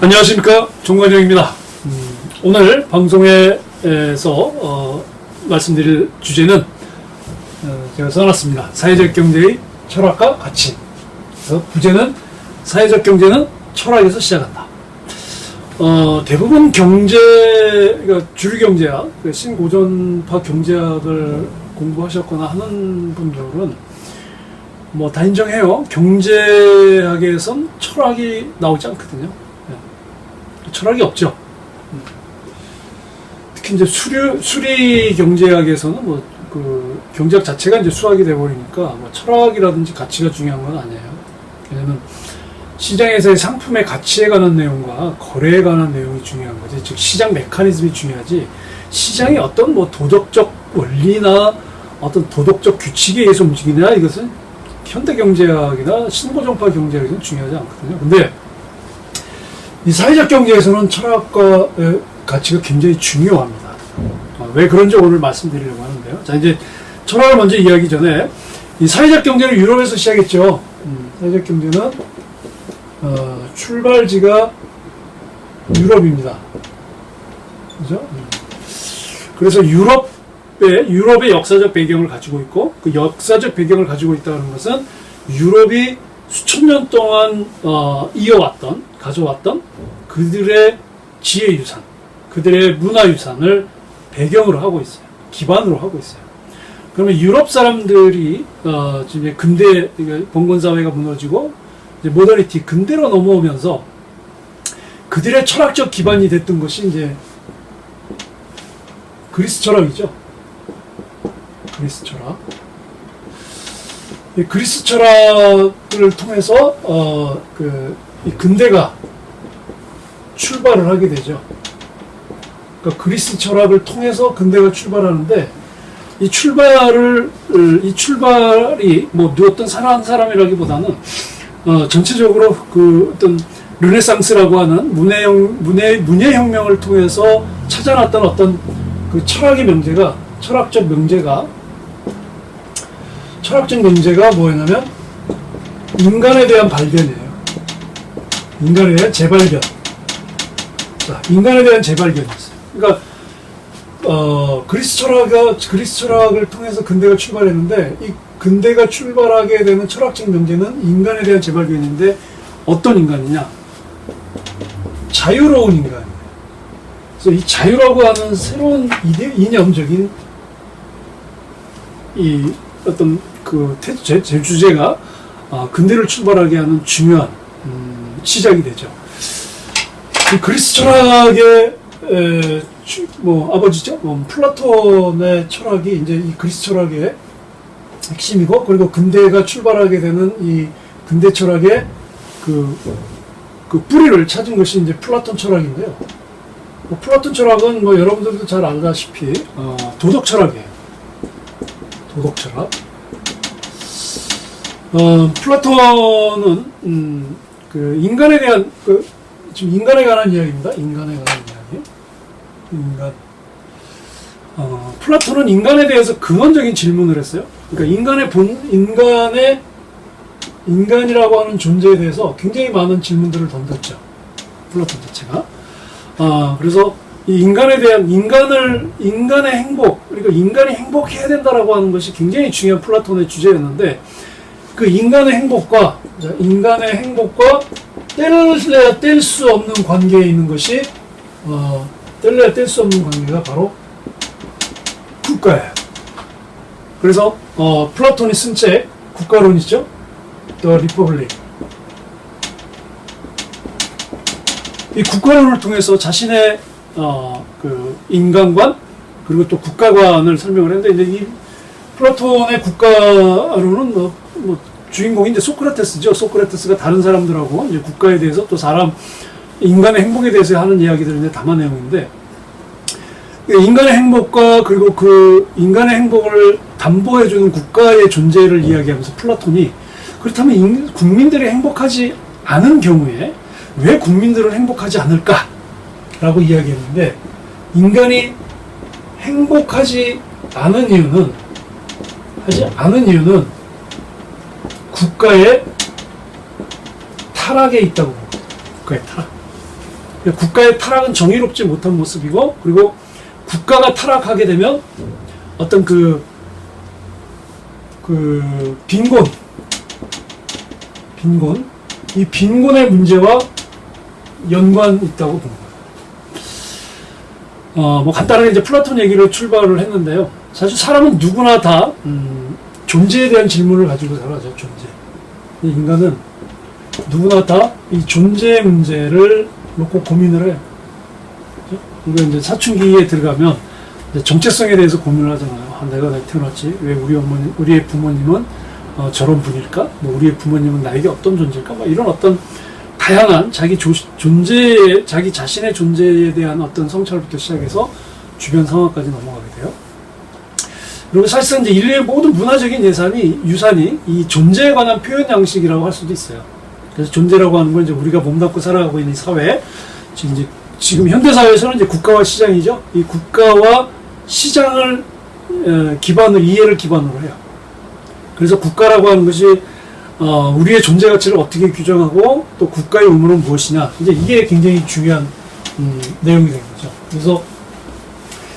안녕하십니까 종관영입니다. 음, 오늘 방송에서 어, 말씀드릴 주제는 어, 제가 써놨습니다. 사회적 경제의 철학과 가치. 그래서 부제는 사회적 경제는 철학에서 시작한다. 어, 대부분 경제, 그러니까 주류 경제학, 그 신고전파 경제학을 공부하셨거나 하는 분들은 뭐 다 인정해요. 경제학에선 철학이 나오지 않거든요. 예. 철학이 없죠. 음. 특히 이제 수류, 수리 경제학에서는 뭐, 그, 경제학 자체가 이제 수학이 돼버리니까, 뭐, 철학이라든지 가치가 중요한 건 아니에요. 왜냐면, 시장에서의 상품의 가치에 관한 내용과 거래에 관한 내용이 중요한 거지. 즉, 시장 메커니즘이 중요하지. 시장이 어떤 뭐 도덕적 원리나 어떤 도덕적 규칙에 의해서 움직이냐, 이것은 현대 경제학이나 신고정파 경제학에서는 중요하지 않거든요. 근데, 이 사회적 경제에서는 철학과의 가치가 굉장히 중요합니다. 어, 왜 그런지 오늘 말씀드리려고 하는데요. 자, 이제 철학을 먼저 이야기 전에 이 사회적 경제는 유럽에서 시작했죠. 음, 사회적 경제는 어, 출발지가 유럽입니다. 그죠? 음. 그래서 유럽의 유럽의 역사적 배경을 가지고 있고 그 역사적 배경을 가지고 있다는 것은 유럽이 수천 년 동안 어, 이어왔던 가져왔던 그들의 지혜 유산, 그들의 문화 유산을 배경으로 하고 있어요. 기반으로 하고 있어요. 그러면 유럽 사람들이 어, 지금 근대 봉건 사회가 무너지고 모더니티 근대로 넘어오면서 그들의 철학적 기반이 됐던 것이 이제 그리스 철학이죠. 그리스 철학. 이 그리스 철학을 통해서 어, 그, 이 근대가 출발을 하게 되죠. 그러니까 그리스 철학을 통해서 근대가 출발하는데 이 출발을 이 출발이 뭐 누웠던 사람 사람이라기보다는 어, 전체적으로 그 어떤 르네상스라고 하는 문해형 문해 문예혁명을 통해서 찾아났던 어떤 그 철학의 명제가 철학적 명제가 철학적 명제가 뭐였냐면 인간에 대한 발견이에요. 인간에 대한 재발견. 자, 인간에 대한 재발견이었어요. 그러니까 어, 그리스 철학가 그리스 철학을 통해서 근대가 출발했는데 이 근대가 출발하게 되는 철학적 명제는 인간에 대한 재발견인데 어떤 인간이냐? 자유로운 인간. 그래서 이 자유라고 하는 새로운 이데, 이념적인 이 어떤 그 태, 제, 제 주제가 아, 근대를 출발하게 하는 중요한 음, 시작이 되죠. 이 그리스 철학의 에, 주, 뭐 아버지죠, 뭐 플라톤의 철학이 이제 이 그리스 철학의 핵심이고 그리고 근대가 출발하게 되는 이 근대 철학의 그, 그 뿌리를 찾은 것이 이제 플라톤 철학인데요. 뭐 플라톤 철학은 뭐 여러분들도 잘 알다시피 어, 도덕 철학이에요. 도덕 철학. 어, 플라톤은 음, 그 인간에 대한 그 지금 인간에 관한 이야기입니다. 인간에 관한 이야기. 인간. 어, 플라톤은 인간에 대해서 근원적인 질문을 했어요. 그러니까 인간의 본 인간의 인간이라고 하는 존재에 대해서 굉장히 많은 질문들을 던졌죠. 플라톤 자체가. 아, 그래서 이 인간에 대한 인간을 인간의 행복 그러니까 인간이 행복해야 된다라고 하는 것이 굉장히 중요한 플라톤의 주제였는데 그 인간의 행복과 자, 인간의 행복과 뗄래야 뗄 수 없는 관계에 있는 것이 어, 뗄래야 뗄 수 없는 관계가 바로 국가예요. 그래서 어, 플라톤이 쓴 책 국가론이죠. The Republic. 이 국가론을 통해서 자신의 어, 그 인간관 그리고 또 국가관을 설명을 했는데 이 플라톤의 국가론은 뭐, 뭐 주인공이 이제 소크라테스죠. 소크라테스가 다른 사람들하고 이제 국가에 대해서 또 사람 인간의 행복에 대해서 하는 이야기들을 이제 담아 내용인데 인간의 행복과 그리고 그 인간의 행복을 담보해주는 국가의 존재를 이야기하면서 플라톤이 그렇다면 인- 국민들이 행복하지 않은 경우에 왜 국민들은 행복하지 않을까라고 이야기했는데 인간이 행복하지 않은 이유는 하지 않은 이유는 국가의 타락에 있다고 봅니다. 국가의 타락. 국가의 타락은 정의롭지 못한 모습이고 그리고 국가가 타락하게 되면 어떤 그, 그, 빈곤, 빈곤, 이 빈곤의 문제와 연관 있다고 봅니다. 어, 뭐 간단하게 이제 플라톤 얘기를 출발을 했는데요. 사실 사람은 누구나 다, 음, 존재에 대한 질문을 가지고 살아죠, 존재. 이 인간은 누구나 다 이 존재 문제를 놓고 고민을. 그죠? 우리가 이제 사춘기에 들어가면 이제 정체성에 대해서 고민을 하잖아요. 아, 내가 왜 태어났지? 왜 우리 어머니, 우리의 부모님은 어, 저런 분일까? 뭐 우리의 부모님은 나에게 어떤 존재일까? 뭐 이런 어떤 다양한 자기 조, 존재, 자기 자신의 존재에 대한 어떤 성찰부터 시작해서 주변 상황까지 넘어가게 돼요. 그리고 사실상 이제 인류의 모든 문화적인 예산이, 유산이 이 존재에 관한 표현 양식이라고 할 수도 있어요. 그래서 존재라고 하는 건 이제 우리가 몸담고 살아가고 있는 이 사회, 지금 이제 지금 현대 사회에서는 이제 국가와 시장이죠. 이 국가와 시장을 어, 기반으로 이해를 기반으로 해요. 그래서 국가라고 하는 것이 어, 우리의 존재 가치를 어떻게 규정하고 또 국가의 의무는 무엇이냐 이제 이게 굉장히 중요한 음, 내용이 된 거죠. 그래서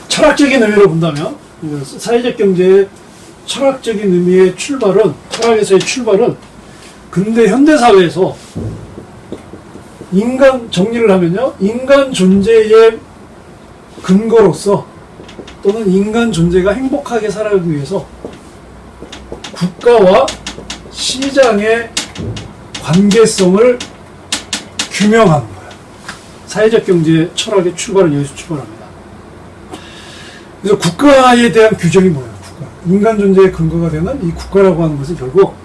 철학적인 의미로 본다면 그 사회적 경제의 철학적인 의미의 출발은 철학에서의 출발은 근대 현대 사회에서 인간 정리를 하면요 인간 존재의 근거로서 또는 인간 존재가 행복하게 살아가기 위해서 국가와 시장의 관계성을 규명하는 거예요. 사회적 경제 철학의 출발은 여기서 출발합니다. 그래서 국가에 대한 규정이 뭐예요? 국가. 인간 존재의 근거가 되는 이 국가라고 하는 것은 결국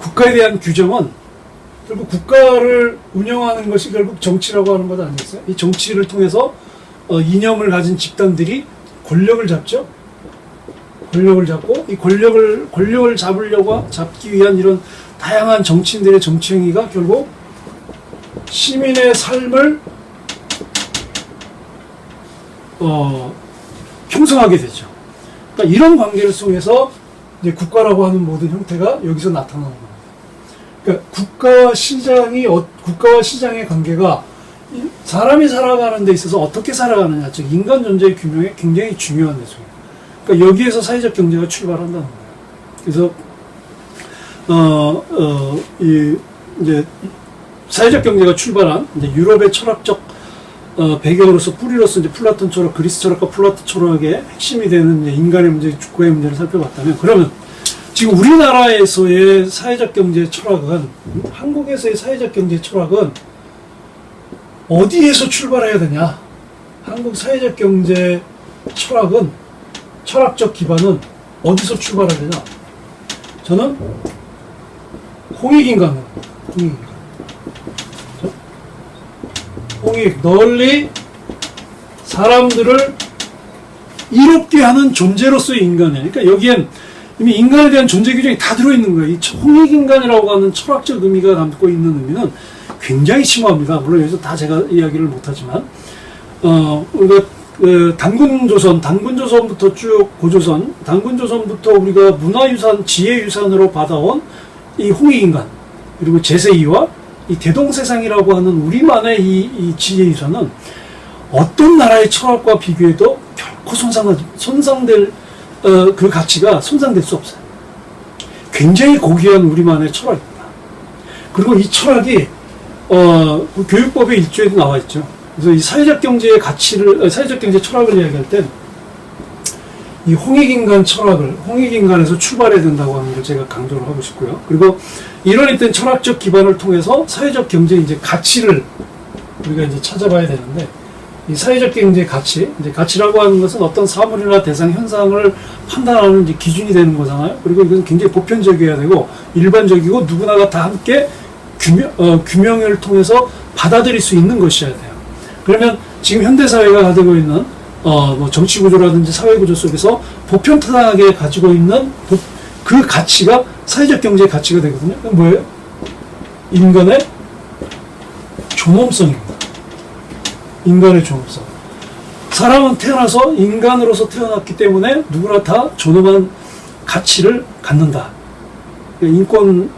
국가에 대한 규정은 결국 국가를 운영하는 것이 결국 정치라고 하는 것 아니겠어요? 이 정치를 통해서 어, 이념을 가진 집단들이 권력을 잡죠. 권력을 잡고 이 권력을 권력을 잡으려고 잡기 위한 이런 다양한 정치인들의 정치 행위가 결국 시민의 삶을 어, 형성하게 되죠. 그러니까 이런 관계를 통해서 이제 국가라고 하는 모든 형태가 여기서 나타나는 겁니다. 그러니까 국가와 시장이 어, 국가와 시장의 관계가 이 사람이 살아가는 데 있어서 어떻게 살아가느냐, 즉 인간 존재의 규명에 굉장히 중요한 내용이에요. 그러니까 여기에서 사회적 경제가 출발한다는 거예요. 그래서 어, 어, 이, 이제, 사회적 경제가 출발한, 이제 유럽의 철학적, 어, 배경으로서 뿌리로서 이제 플라톤 철학, 그리스 철학과 플라톤 철학의 핵심이 되는 인간의 문제, 주권의 문제를 살펴봤다면, 그러면 지금 우리나라에서의 사회적 경제 철학은, 한국에서의 사회적 경제 철학은 어디에서 출발해야 되냐? 한국 사회적 경제 철학은, 철학적 기반은 어디서 출발해야 되냐? 저는 홍익인간으로 홍익인간 그렇죠? 홍익 널리 사람들을 이롭게 하는 존재로서의 인간이에요. 그러니까 여기엔 이미 인간에 대한 존재 규정이 다 들어있는 거예요. 이 홍익인간이라고 하는 철학적 의미가 담고 있는 의미는 굉장히 심오합니다. 물론 여기서 다 제가 이야기를 못하지만 어 우리가 그 단군조선, 단군조선부터 쭉 고조선, 단군조선부터 우리가 문화유산, 지혜유산으로 받아온 이 홍익인간, 그리고 제세이와 이 대동세상이라고 하는 우리만의 이, 이 지혜유산은 어떤 나라의 철학과 비교해도 결코 손상하지, 손상될, 어, 그 가치가 손상될 수 없어요. 굉장히 고귀한 우리만의 철학입니다. 그리고 이 철학이, 어, 그 교육법의 일조에도 나와 있죠. 그래서 이 사회적 경제의 가치를, 어, 사회적 경제 철학을 이야기할 땐, 이 홍익인간 철학을, 홍익인간에서 출발해야 된다고 하는 걸 제가 강조를 하고 싶고요. 그리고 이런 있던 철학적 기반을 통해서 사회적 경제 이제 가치를 우리가 이제 찾아봐야 되는데, 이 사회적 경제의 가치, 이제 가치라고 하는 것은 어떤 사물이나 대상, 현상을 판단하는 이제 기준이 되는 거잖아요. 그리고 이건 굉장히 보편적이어야 되고, 일반적이고, 누구나가 다 함께 규명, 어, 규명을 통해서 받아들일 수 있는 것이어야 돼요. 그러면 지금 현대 사회가 가지고 있는 어, 뭐 정치 구조라든지 사회 구조 속에서 보편타당하게 가지고 있는 보- 그 가치가 사회적 경제의 가치가 되거든요. 뭐예요? 인간의 존엄성입니다. 인간의 존엄성. 사람은 태어나서 인간으로서 태어났기 때문에 누구나 다 존엄한 가치를 갖는다. 인권의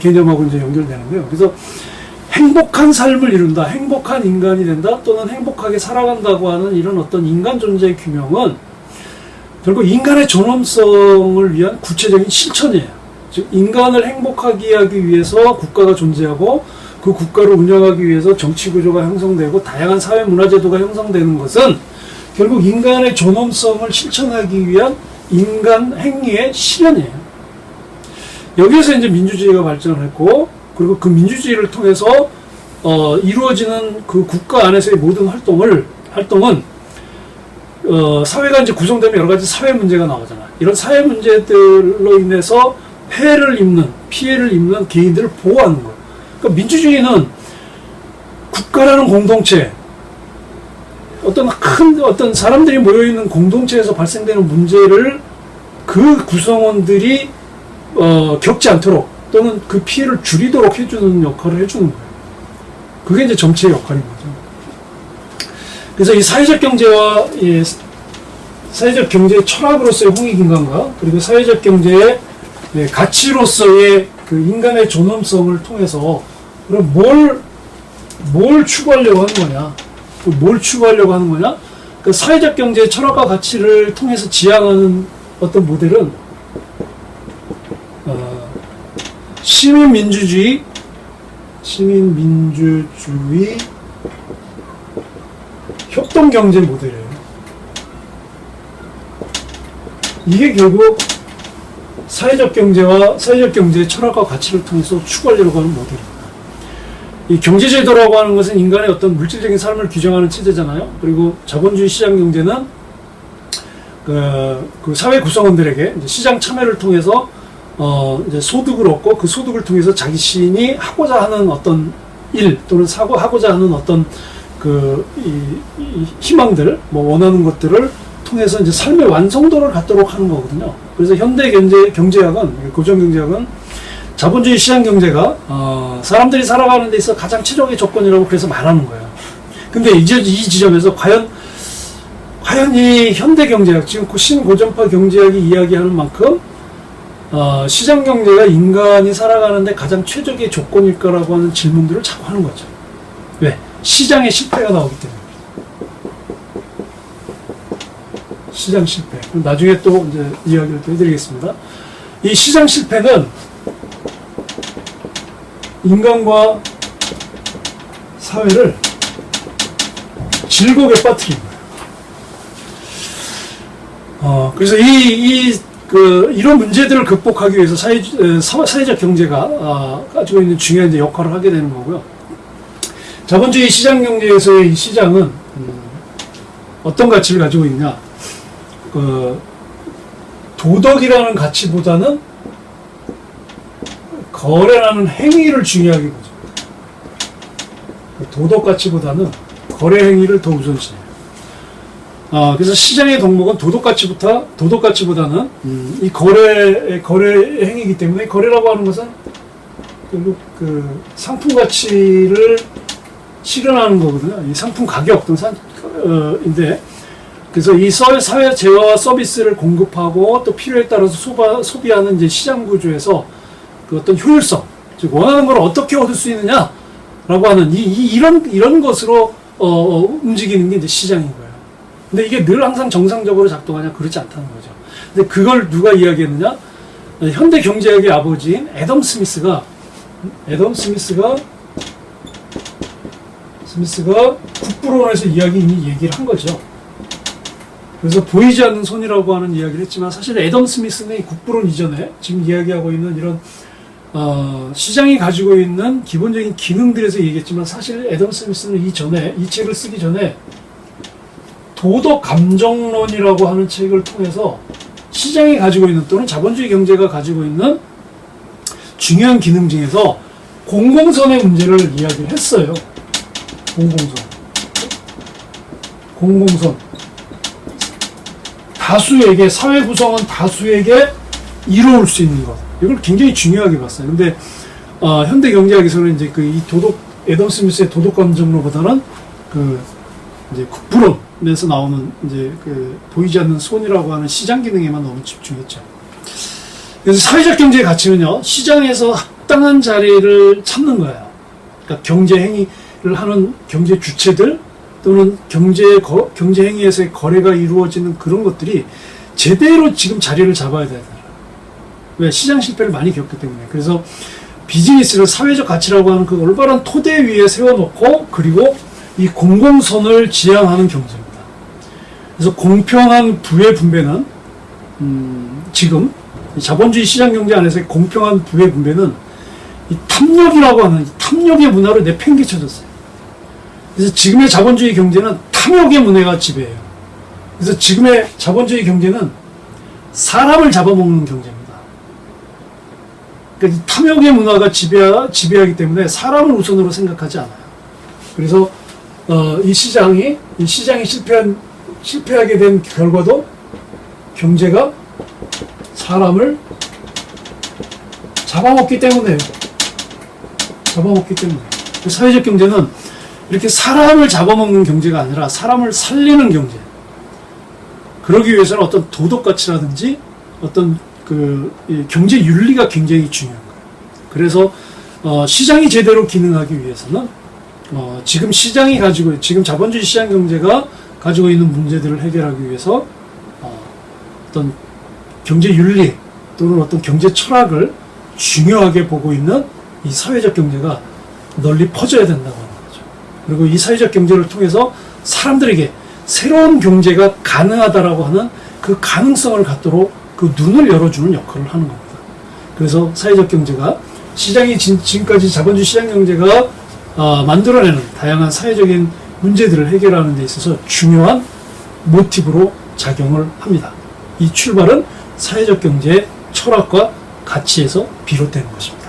개념하고 이제 연결되는데요. 그래서 행복한 삶을 이룬다, 행복한 인간이 된다, 또는 행복하게 살아간다고 하는 이런 어떤 인간 존재의 규명은 결국 인간의 존엄성을 위한 구체적인 실천이에요. 즉, 인간을 행복하게 하기 위해서 국가가 존재하고 그 국가를 운영하기 위해서 정치 구조가 형성되고 다양한 사회 문화 제도가 형성되는 것은 결국 인간의 존엄성을 실천하기 위한 인간 행위의 실현이에요. 여기에서 이제 민주주의가 발전을 했고 그리고 그 민주주의를 통해서 어, 이루어지는 그 국가 안에서의 모든 활동을 활동은 어, 사회가 이제 구성되면 여러 가지 사회 문제가 나오잖아. 이런 사회 문제들로 인해서 폐해를 입는 피해를 입는 개인들을 보호하는 거예요. 그러니까 민주주의는 국가라는 공동체 어떤 큰 어떤 사람들이 모여 있는 공동체에서 발생되는 문제를 그 구성원들이 어, 겪지 않도록 또는 그 피해를 줄이도록 해주는 역할을 해주는 거예요. 그게 이제 정치의 역할인 거죠. 그래서 이 사회적 경제와 이 사회적 경제의 철학으로서의 홍익인간과 그리고 사회적 경제의 예, 가치로서의 그 인간의 존엄성을 통해서 그럼 뭘, 뭘 추구하려고 하는 거냐? 그뭘 추구하려고 하는 거냐? 그 사회적 경제의 철학과 가치를 통해서 지향하는 어떤 모델은 어, 시민민주주의, 시민민주주의 협동 경제 모델이에요. 이게 결국 사회적 경제와 사회적 경제의 철학과 가치를 통해서 추구하려고 하는 모델입니다. 이 경제제도라고 하는 것은 인간의 어떤 물질적인 삶을 규정하는 체제잖아요. 그리고 자본주의 시장 경제는 그, 그 사회 구성원들에게 시장 참여를 통해서 어 이제 소득을 얻고 그 소득을 통해서 시인이 하고자 하는 어떤 일 또는 사고 하고자 하는 어떤 그 이, 이 희망들 뭐 원하는 것들을 통해서 이제 삶의 완성도를 갖도록 하는 거거든요. 그래서 현대 경제 경제학은 고전 경제학은 자본주의 시장 경제가 어, 사람들이 살아가는 데 있어 가장 최적의 조건이라고 그래서 말하는 거예요. 근데 이제 이 지점에서 과연 과연 이 현대 경제학 지금 그 신고전파 경제학이 이야기하는 만큼 어, 시장 경제가 인간이 살아가는데 가장 최적의 조건일까라고 하는 질문들을 자꾸 하는 거죠. 왜? 시장의 실패가 나오기 때문에. 시장 실패. 나중에 또 이제 이야기를 또 해드리겠습니다. 이 시장 실패는 인간과 사회를 질곡에 빠뜨린 거예요. 어, 그래서 이, 이, 그, 이런 문제들을 극복하기 위해서 사회, 에, 사- 사회적 경제가 아, 가지고 있는 중요한 역할을 하게 되는 거고요. 자본주의 시장 경제에서의 이 시장은 음, 어떤 가치를 가지고 있냐? 그 도덕이라는 가치보다는 거래라는 행위를 중요하게 보죠. 그 도덕 가치보다는 거래 행위를 더 우선시해요. 아, 그래서 시장의 덕목은 도덕 가치부터 도덕 가치보다는 음, 이 거래 거래 행위이기 때문에 거래라고 하는 것은 결국 그 상품 가치를 실현하는 거거든요. 이 상품 가격 등 산, 어, 인데 그래서 이 서- 사회 재화와 서비스를 공급하고 또 필요에 따라서 소바, 소비하는 이제 시장 구조에서 그 어떤 효율성, 즉 원하는 걸 어떻게 얻을 수 있느냐라고 하는 이, 이 이런 이런 것으로 어, 어, 움직이는 게 이제 시장인 거예요. 근데 이게 늘 항상 정상적으로 작동하냐 그렇지 않다는 거죠. 근데 그걸 누가 이야기했느냐? 어, 현대 경제학의 아버지인 애덤 스미스가 애덤 스미스가 스미스가 국부론에서 이야기 이미 얘기를 한 거죠. 그래서 보이지 않는 손이라고 하는 이야기를 했지만 사실 애덤 스미스는 이 국부론 이전에 지금 이야기하고 있는 이런 어, 시장이 가지고 있는 기본적인 기능들에서 얘기했지만 사실 애덤 스미스는 이 전에 이 책을 쓰기 전에 도덕 감정론이라고 하는 책을 통해서 시장이 가지고 있는 또는 자본주의 경제가 가지고 있는 중요한 기능 중에서 공공선의 문제를 이야기를 했어요. 공공선. 공공선. 다수에게, 사회 구성원 다수에게 이로울 수 있는 것. 이걸 굉장히 중요하게 봤어요. 근데, 어, 현대 경제학에서는 이제 그 이 도덕, 애덤 스미스의 도덕 감정론보다는 그, 이제 국부론에서 나오는 이제 그 보이지 않는 손이라고 하는 시장 기능에만 너무 집중했죠. 그래서 사회적 경제의 가치는요, 시장에서 합당한 자리를 찾는 거예요. 그러니까 경제 행위를 하는 경제 주체들 또는 경제 거, 경제 행위에서의 거래가 이루어지는 그런 것들이 제대로 지금 자리를 잡아야 되잖아요. 왜 시장 실패를 많이 겪기 때문에 그래서 비즈니스를 사회적 가치라고 하는 그 올바른 토대 위에 세워놓고 그리고 이 공공선을 지향하는 경제입니다. 그래서 공평한 부의 분배는 음, 지금 이 자본주의 시장 경제 안에서의 공평한 부의 분배는 이 탐욕이라고 하는 이 탐욕의 문화로 내팽개쳐졌어요. 그래서 지금의 자본주의 경제는 탐욕의 문화가 지배해요. 그래서 지금의 자본주의 경제는 사람을 잡아먹는 경제입니다. 그러니까 이 탐욕의 문화가 지배, 지배하기 때문에 사람을 우선으로 생각하지 않아요. 그래서 어, 이 시장이 이 시장이 실패한 실패하게 된 결과도 경제가 사람을 잡아먹기 때문에요. 잡아먹기 때문에. 그 사회적 경제는 이렇게 사람을 잡아먹는 경제가 아니라 사람을 살리는 경제. 그러기 위해서는 어떤 도덕 가치라든지 어떤 그이 경제 윤리가 굉장히 중요한 거예요. 그래서 어, 시장이 제대로 기능하기 위해서는 어, 지금 시장이 가지고 지금 자본주의 시장 경제가 가지고 있는 문제들을 해결하기 위해서 어, 어떤 경제 윤리 또는 어떤 경제 철학을 중요하게 보고 있는 이 사회적 경제가 널리 퍼져야 된다고 하는 거죠. 그리고 이 사회적 경제를 통해서 사람들에게 새로운 경제가 가능하다라고 하는 그 가능성을 갖도록 그 눈을 열어주는 역할을 하는 겁니다. 그래서 사회적 경제가 시장이 진- 지금까지 자본주의 시장 경제가 아, 만들어내는 다양한 사회적인 문제들을 해결하는 데 있어서 중요한 모티브로 작용을 합니다. 이 출발은 사회적 경제의 철학과 가치에서 비롯되는 것입니다.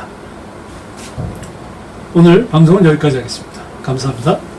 오늘 방송은 여기까지 하겠습니다. 감사합니다.